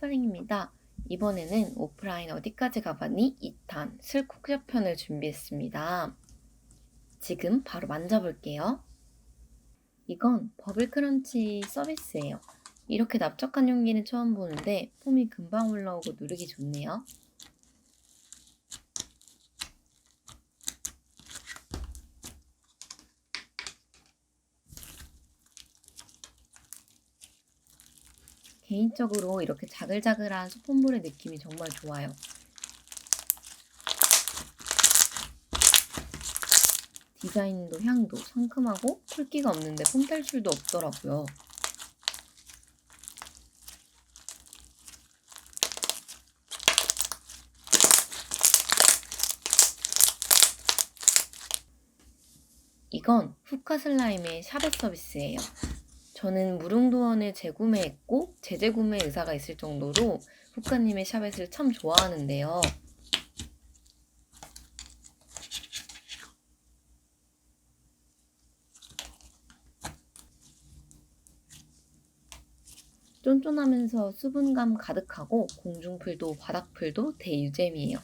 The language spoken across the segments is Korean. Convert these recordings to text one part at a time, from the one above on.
반갑습니다. 이번에는 오프라인 어디까지 가봤니? 2탄 슬쿡샵 편을 준비했습니다. 지금 바로 만져볼게요. 이건 버블 크런치 서비스예요. 이렇게 납작한 용기는 처음 보는데 폼이 금방 올라오고 누르기 좋네요. 개인적으로 이렇게 자글자글한 소품물의 느낌이 정말 좋아요. 디자인도 향도 상큼하고 쿨기가 없는데 폼 탈출도 없더라고요. 이건 후카 슬라임의 샤벳 서비스예요. 저는 무릉도원을 재구매했고 재재구매 의사가 있을 정도로 후카님의 샤벳을 참 좋아하는데요. 쫀쫀하면서 수분감 가득하고 공중풀도 바닥풀도 대유잼이에요.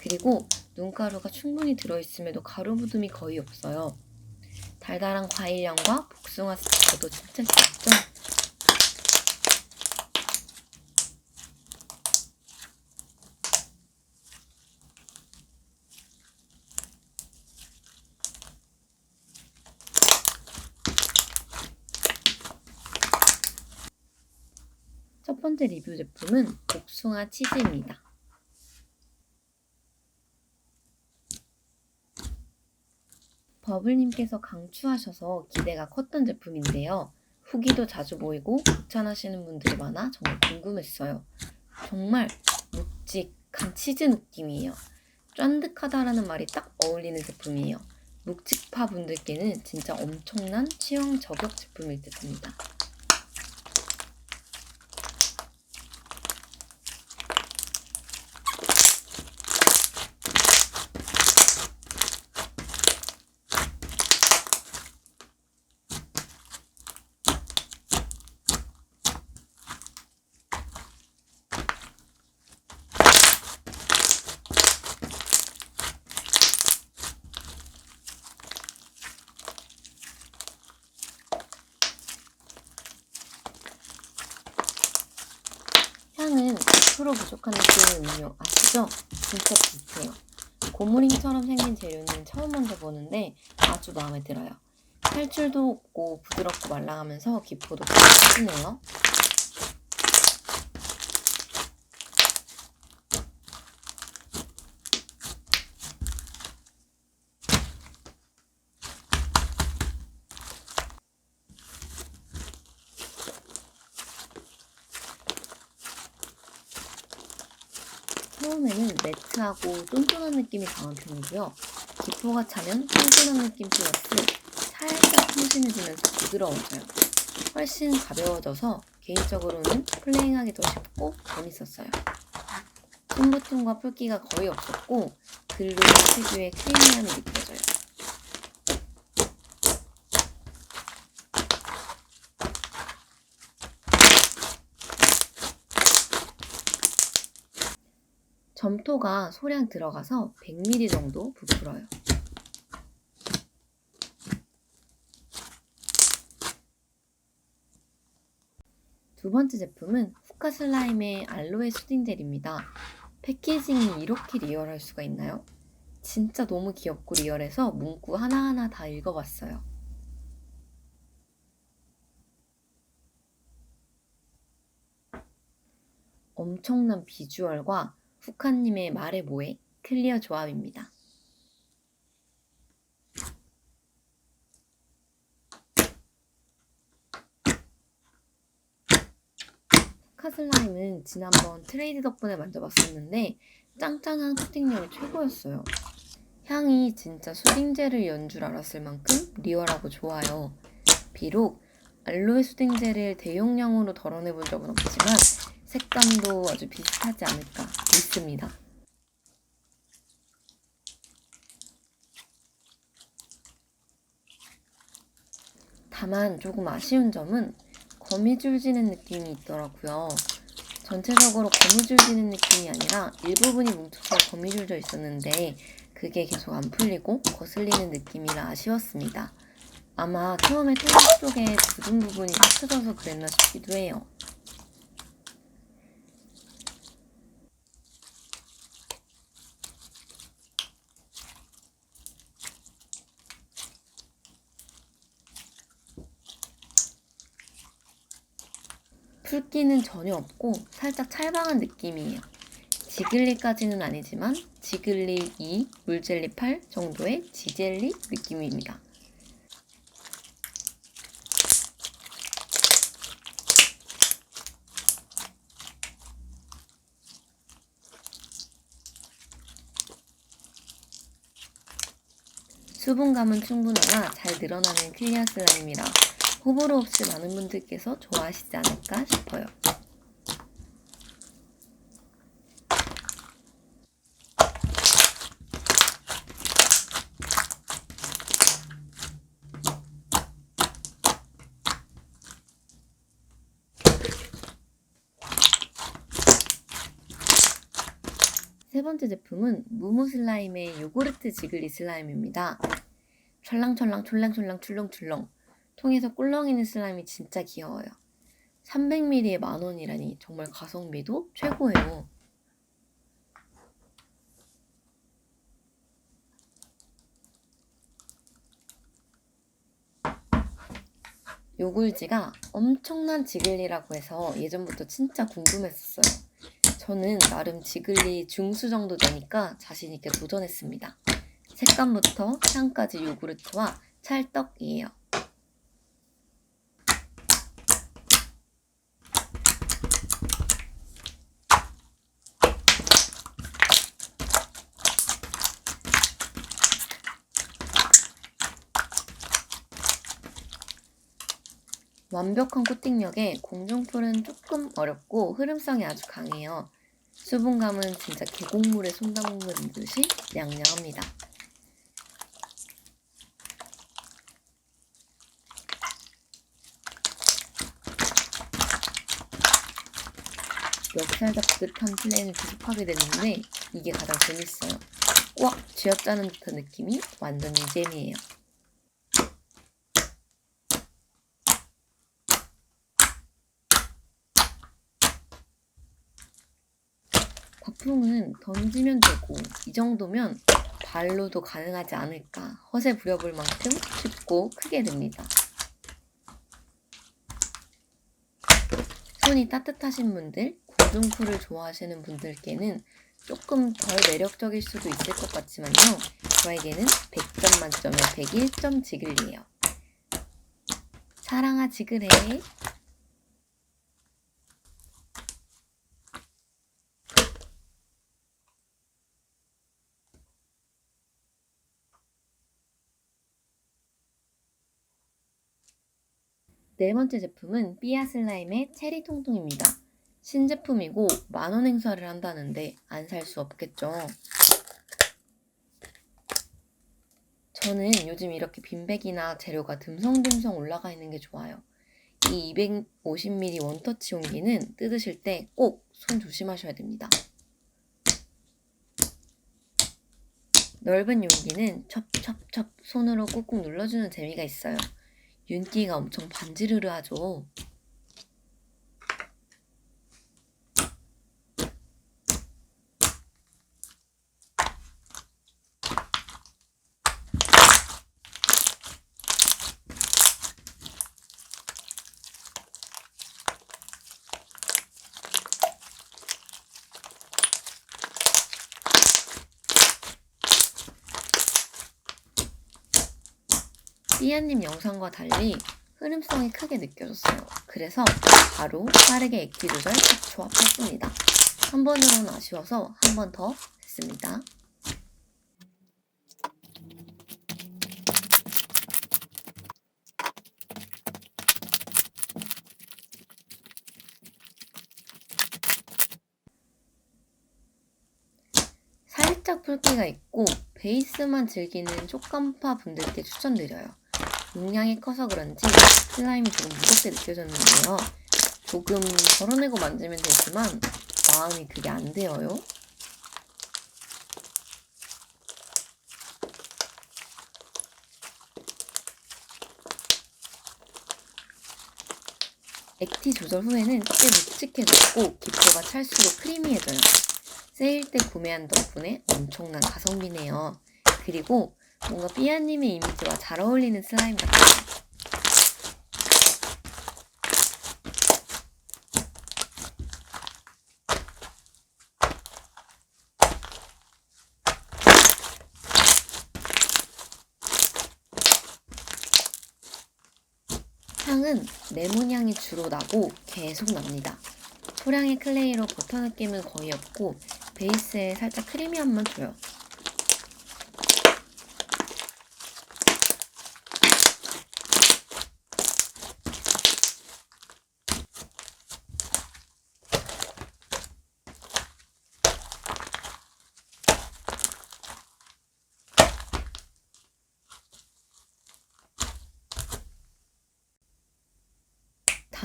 그리고 눈가루가 충분히 들어있음에도 가루 묻음이 거의 없어요. 달달한 과일향과 복숭아 스티커도 진짜 진짜 첫 번째 리뷰 제품은 복숭아 치즈입니다. 버블님께서 강추하셔서 기대가 컸던 제품인데요. 후기도 자주 보이고 극찬하시는 분들이 많아 정말 궁금했어요. 정말 묵직한 치즈 느낌이에요. 쫀득하다라는 말이 딱 어울리는 제품이에요. 묵직파 분들께는 진짜 엄청난 취향 저격 제품일 듯합니다. 향은 100% 부족한 느낌의 음료 아시죠? 진짜 비슷해요. 고무링처럼 생긴 재료는 처음 만져보는데 아주 마음에 들어요. 탈출도 없고 부드럽고 말랑하면서 기포도 크네요. 매트하고 쫀쫀한 느낌이 강한 편이고요. 기포가 차면 쫀쫀한 느낌 플러스 살짝 통신해지면서 부드러워져요. 훨씬 가벼워져서 개인적으로는 플레잉하기 더 쉽고 재밌었어요. 손부통과 풀기가 거의 없었고 글루 특유의 크리미함이 느껴져요. 점토가 소량 들어가서 100ml 정도 부풀어요. 두 번째 제품은 후카 슬라임의 알로에 수딩 젤입니다. 패키징이 이렇게 리얼할 수가 있나요? 진짜 너무 귀엽고 리얼해서 문구 하나하나 다 읽어봤어요. 엄청난 비주얼과 후카님의 말의 모에 클리어 조합입니다. 후카 슬라임은 지난번 트레이드 덕분에 만져봤었는데 짱짱한 코팅력이 최고였어요. 향이 진짜 수딩젤을 연 줄 알았을 만큼 리얼하고 좋아요. 비록 알로에 수딩젤을 대용량으로 덜어내본 적은 없지만 색감도 아주 비슷하지 않을까 믿습니다. 다만 조금 아쉬운 점은 거미줄 지는 느낌이 있더라고요. 전체적으로 거미줄 지는 느낌이 아니라 일부분이 뭉쳐서 거미줄 져 있었는데 그게 계속 안 풀리고 거슬리는 느낌이라 아쉬웠습니다. 아마 처음에 토막 쪽에 굳은 부분이 합쳐져서 그랬나 싶기도 해요. 붉기는 전혀 없고 살짝 찰방한 느낌이에요. 지글리까지는 아니지만 지글리 2, 물젤리 8 정도의 지젤리 느낌입니다. 수분감은 충분하나 잘 늘어나는 클리어 슬라임이라 호불호 없이 많은 분들께서 좋아하시지 않을까 싶어요. 세 번째 제품은 무무 슬라임의 요구르트 지글리 슬라임입니다. 촐랑촐랑 촐랑촐랑 출렁출렁 통에서 꿀렁이는 슬라임이 진짜 귀여워요. 300ml에 만 원이라니 정말 가성비도 최고예요. 요굴지가 엄청난 지글리라고 해서 예전부터 진짜 궁금했었어요. 저는 나름 지글리 중수 정도 되니까 자신있게 도전했습니다. 색감부터 향까지 요구르트와 찰떡이에요. 완벽한 코팅력에 공중풀은 조금 어렵고 흐름성이 아주 강해요. 수분감은 진짜 계곡물에 손 담근 듯이 냥냥합니다. 멱살 잡듯한 플레이를 계속하게 됐는데 이게 가장 재밌어요. 꽉 쥐어짜는 듯한 느낌이 완전 이잼이에요. 거품은 던지면 되고 이 정도면 발로도 가능하지 않을까 허세 부려볼 만큼 쉽고 크게 됩니다. 손이 따뜻하신 분들, 고중풀을 좋아하시는 분들께는 조금 덜 매력적일 수도 있을 것 같지만요. 저에게는 100점 만점에 101점 지글이에요. 사랑아 지글해. 네 번째 제품은 삐아 슬라임의 체리 통통입니다. 신제품이고 만원 행사를 한다는데 안 살 수 없겠죠. 저는 요즘 이렇게 빈백이나 재료가 듬성듬성 올라가 있는 게 좋아요. 이 250ml 원터치 용기는 뜯으실 때 꼭 손 조심하셔야 됩니다. 넓은 용기는 첩첩첩 손으로 꾹꾹 눌러주는 재미가 있어요. 윤기가 엄청 반지르르하죠. 삐아님 영상과 달리 흐름성이 크게 느껴졌어요. 그래서 바로 빠르게 액티 조절 딱 조합했습니다. 한 번으로는 아쉬워서 한 번 더 했습니다. 살짝 붉기가 있고 베이스만 즐기는 쪽감파 분들께 추천드려요. 용량이 커서 그런지 슬라임이 조금 무겁게 느껴졌는데요. 조금 덜어내고 만지면 되지만 마음이 그게 안 되어요. 액티 조절 후에는 꽤 묵직해졌고 기포가 찰수록 크리미해져요. 세일 때 구매한 덕분에 엄청난 가성비네요. 그리고 뭔가 삐아님의 이미지와 잘 어울리는 슬라임 같아요. 향은 레몬 향이 주로 나고 계속 납니다. 소량의 클레이로 버터 느낌은 거의 없고 베이스에 살짝 크리미함만 줘요.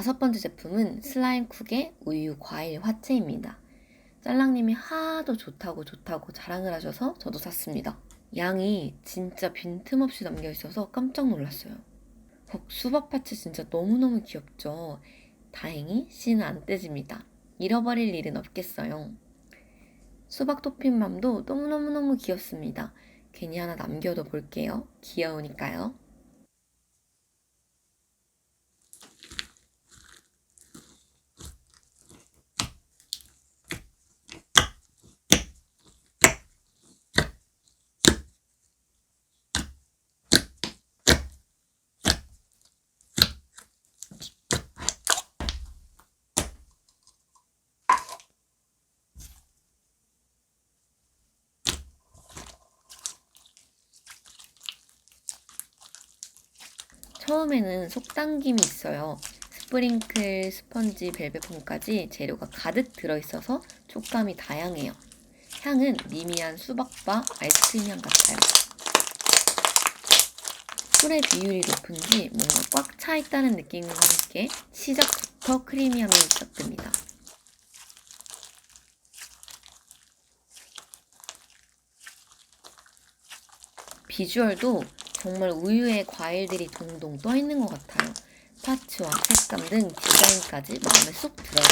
다섯 번째 제품은 슬라임 쿡의 우유 과일 화채입니다. 짤랑님이 하도 좋다고 좋다고 자랑을 하셔서 저도 샀습니다. 양이 진짜 빈틈없이 남겨 있어서 깜짝 놀랐어요. 헉, 수박 파츠 진짜 너무너무 귀엽죠? 다행히 씨는 안 떼집니다. 잃어버릴 일은 없겠어요. 수박 토핑맘도 너무너무너무 귀엽습니다. 괜히 하나 남겨도 볼게요. 귀여우니까요. 처음에는 속당김이 있어요. 스프링클, 스펀지, 벨벳 폼까지 재료가 가득 들어있어서 촉감이 다양해요. 향은 미미한 수박바 아이스크림 향 같아요. 술의 비율이 높은지 뭔가 꽉 차 있다는 느낌과 함께 시작부터 크리미함이 시작됩니다. 비주얼도 정말 우유에 과일들이 동동 떠 있는 것 같아요. 파츠와 색감 등 디자인까지 마음에 쏙 들어요.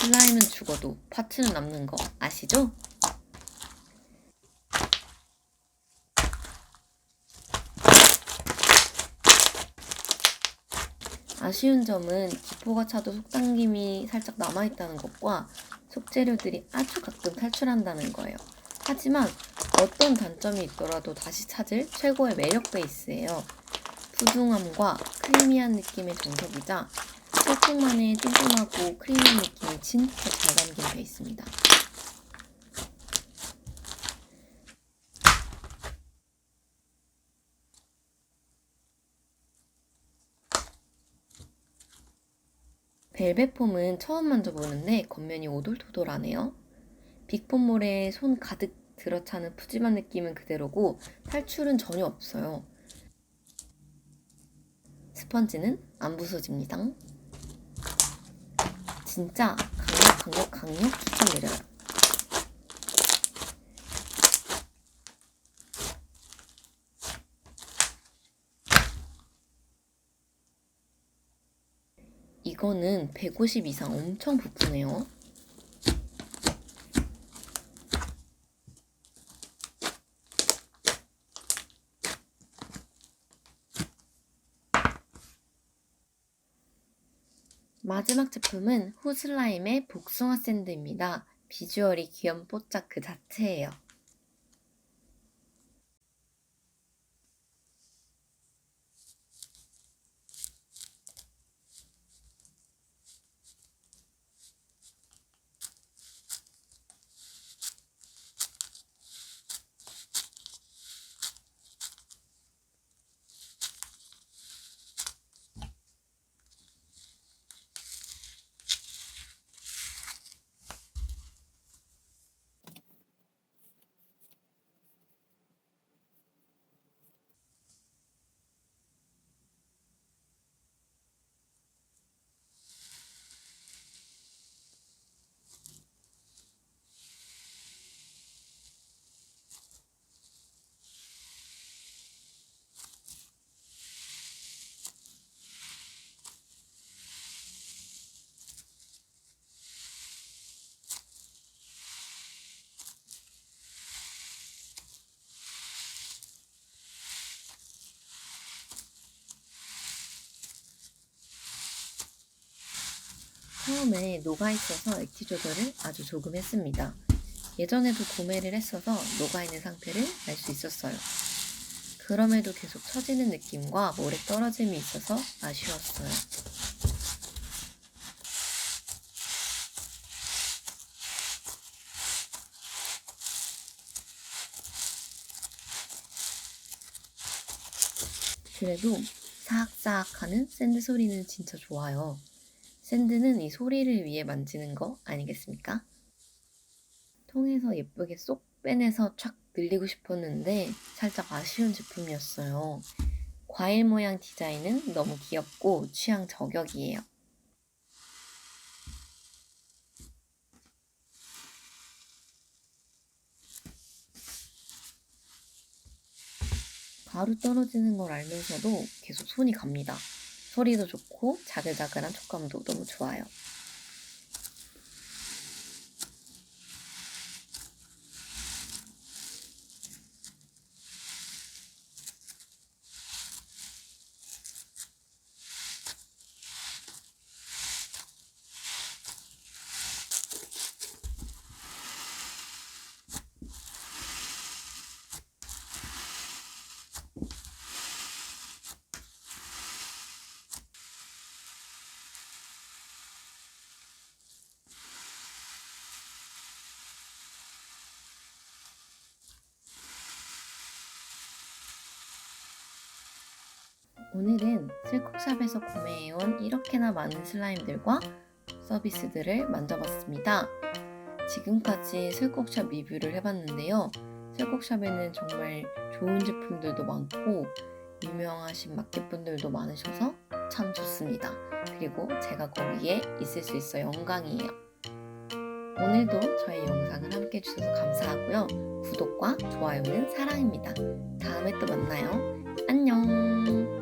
슬라임은 죽어도 파츠는 남는 거 아시죠? 아쉬운 점은 기포가 차도 속당김이 살짝 남아있다는 것과 속재료들이 아주 가끔 탈출한다는 거예요. 하지만 어떤 단점이 있더라도 다시 찾을 최고의 매력 베이스예요. 푸둥함과 크리미한 느낌의 정석이자 소풍만의 뚠뚠하고 크리미한 느낌이 진짜 잘 담긴 베이스입니다. 벨벳 폼은 처음 만져보는데 겉면이 오돌토돌하네요. 빅폼몰에 손 가득 들어차는 푸짐한 느낌은 그대로고 탈출은 전혀 없어요. 스펀지는 안 부서집니다. 진짜 강력 강력 강력 추천드려요. 이거는 150 이상 엄청 부푸네요. 마지막 제품은 후슬라임의 복숭아 샌드입니다. 비주얼이 귀염뽀짝 그 자체예요. 처음에 녹아있어서 액티 조절을 아주 조금 했습니다. 예전에도 구매를 했어서 녹아있는 상태를 알 수 있었어요. 그럼에도 계속 처지는 느낌과 모래 떨어짐이 있어서 아쉬웠어요. 그래도 사악사악 하는 샌드 소리는 진짜 좋아요. 샌드는 이 소리를 위해 만지는 거 아니겠습니까? 통에서 예쁘게 쏙 빼내서 촥 늘리고 싶었는데 살짝 아쉬운 제품이었어요. 과일 모양 디자인은 너무 귀엽고 취향 저격이에요. 바로 떨어지는 걸 알면서도 계속 손이 갑니다. 소리도 좋고 자글자글한 촉감도 너무 좋아요. 오늘은 슬콕샵에서 구매해온 이렇게나 많은 슬라임들과 서비스들을 만져봤습니다. 지금까지 슬콕샵 리뷰를 해봤는데요. 슬콕샵에는 정말 좋은 제품들도 많고 유명하신 마켓분들도 많으셔서 참 좋습니다. 그리고 제가 거기에 있을 수 있어 영광이에요. 오늘도 저희 영상을 함께 해주셔서 감사하고요. 구독과 좋아요는 사랑입니다. 다음에 또 만나요. 안녕!